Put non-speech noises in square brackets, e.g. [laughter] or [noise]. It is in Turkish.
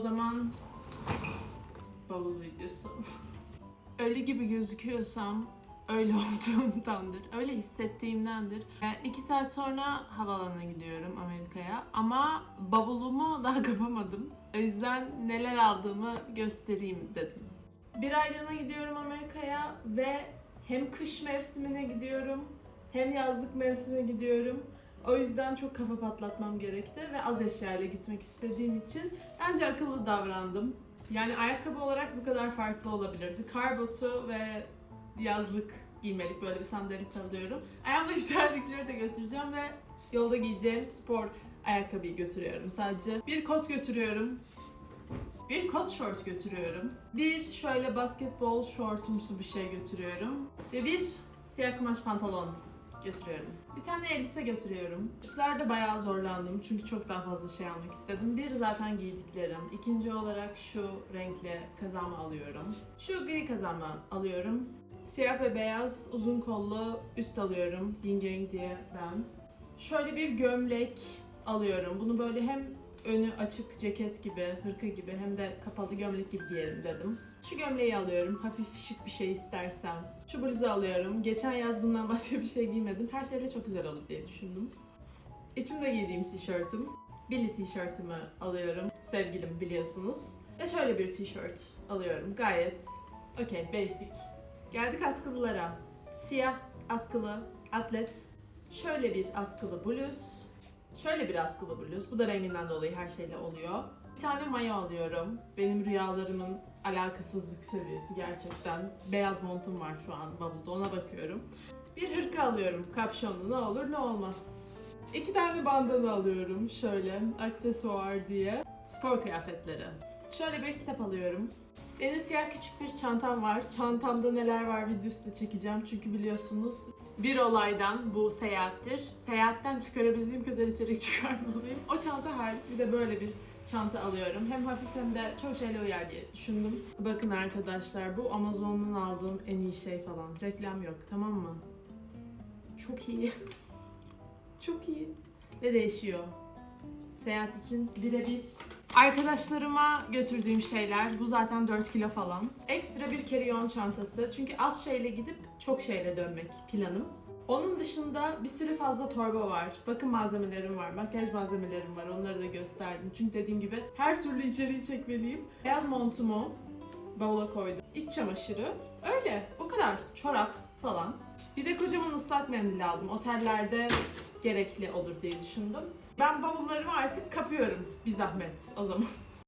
zaman bavul videosu. öyle gibi gözüküyorsam öyle [laughs] olduğumdandır. Öyle hissettiğimdendir. Yani iki saat sonra havalana gidiyorum Amerika'ya. Ama bavulumu daha [laughs] kapamadım. O yüzden neler aldığımı göstereyim dedim. Bir aylığına gidiyorum Amerika'ya ve hem kış mevsimine gidiyorum hem yazlık mevsime gidiyorum. O yüzden çok kafa patlatmam gerekti ve az eşyayla gitmek istediğim için bence akıllı davrandım. Yani ayakkabı olarak bu kadar farklı olabilirdi. Kar botu ve yazlık giymelik böyle bir sandalet alıyorum. Ayağımdaki terlikleri [laughs] de götüreceğim ve yolda giyeceğim spor ayakkabıyı götürüyorum sadece. Bir kot götürüyorum. Bir kot şort götürüyorum. Bir şöyle basketbol şortumsu bir şey götürüyorum. Ve bir siyah kumaş pantolon götürüyorum. Bir tane elbise götürüyorum. Üstlerde bayağı zorlandım çünkü çok daha fazla şey almak istedim. Bir zaten giydiklerim. İkinci olarak şu renkli kazağımı alıyorum. Şu gri kazağımı alıyorum. Siyah ve beyaz uzun kollu üst alıyorum. Ying Yang diye ben. Şöyle bir gömlek alıyorum. Bunu böyle hem önü açık ceket gibi, hırka gibi hem de kapalı gömlek gibi giyerim dedim. Şu gömleği alıyorum. Hafif şık bir şey istersem. Şu bluzu alıyorum. Geçen yaz bundan [laughs] başka bir şey giymedim. Her şeyle çok güzel olur diye düşündüm. İçimde giydiğim tişörtüm. Billy tişörtümü alıyorum. Sevgilim biliyorsunuz. Ve şöyle bir tişört alıyorum. Gayet okey, basic. Geldik askılılara. Siyah askılı atlet. Şöyle bir askılı bluz. Şöyle bir askılı bluz. Bu da renginden dolayı her şeyle oluyor. Bir tane mayo alıyorum. Benim rüyalarımın alakasızlık seviyesi gerçekten. Beyaz montum var şu an bavulda ona bakıyorum. Bir hırka alıyorum kapşonlu ne olur ne olmaz. İki tane bandana alıyorum şöyle aksesuar diye. Spor kıyafetleri. Şöyle bir kitap alıyorum. Benim siyah küçük bir çantam var. Çantamda neler var videosu da çekeceğim çünkü biliyorsunuz bir olaydan bu seyahattir. Seyahatten çıkarabildiğim kadar içerik [laughs] çıkarmalıyım. O çanta hariç bir de böyle bir çanta alıyorum. Hem hafif hem de çok şeyle uyar diye düşündüm. Bakın arkadaşlar bu Amazon'dan aldığım en iyi şey falan. Reklam yok tamam mı? Çok iyi. [laughs] çok iyi. Ve değişiyor. Seyahat için birebir. Arkadaşlarıma götürdüğüm şeyler bu zaten 4 kilo falan. Ekstra bir carry-on çantası. Çünkü az şeyle gidip çok şeyle dönmek planım. Onun dışında bir sürü fazla torba var. Bakın malzemelerim var, makyaj malzemelerim var. Onları da gösterdim. Çünkü dediğim gibi her türlü içeriği çekmeliyim. Beyaz montumu bavula koydum. İç çamaşırı. Öyle. O kadar. Çorap falan. Bir de kocaman ıslak mendil aldım. Otellerde gerekli olur diye düşündüm. Ben bavullarımı artık kapıyorum bir zahmet o zaman.